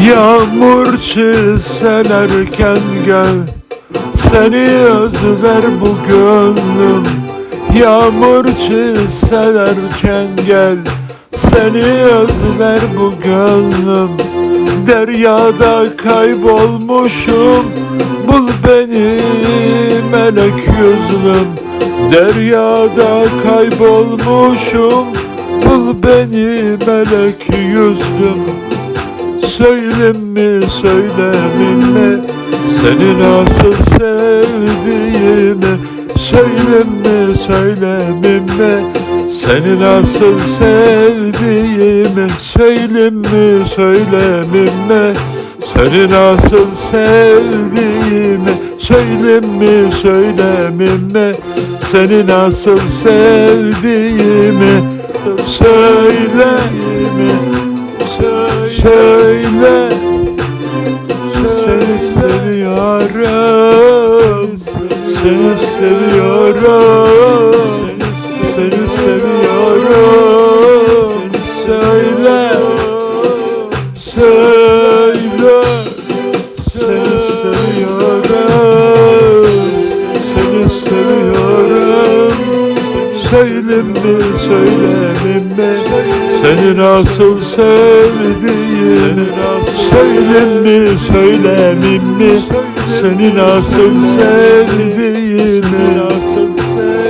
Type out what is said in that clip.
Yağmur çilsen erken gel Seni özler bu gönlüm. Yağmur çilsen erken gel Seni özler bu gönlüm. Deryada kaybolmuşum Bul beni melek yüzlüm. Deryada kaybolmuşum Bul beni melek yüzlüm Söylem mi söylemem mi? Seni nasıl sevdiğimi Söylem mi söylemem mi? Seni nasıl sevdiğimi Söylem mi söylemem mi? Seni nasıl sevdiğimi Söylem mi söylemem mi? Seni nasıl sevdiğimi Söyle Söyle Seni seviyorum. Seni seviyorum. Seni seviyorum. Söyle Söyle. Seni seviyorum. Seni seviyorum. Söylem mi söylemem mi Seni nasıl sevdiğimi Söylem mi söylemem mi? Seni nasıl sevdiğimi Nasıl sevdiğimi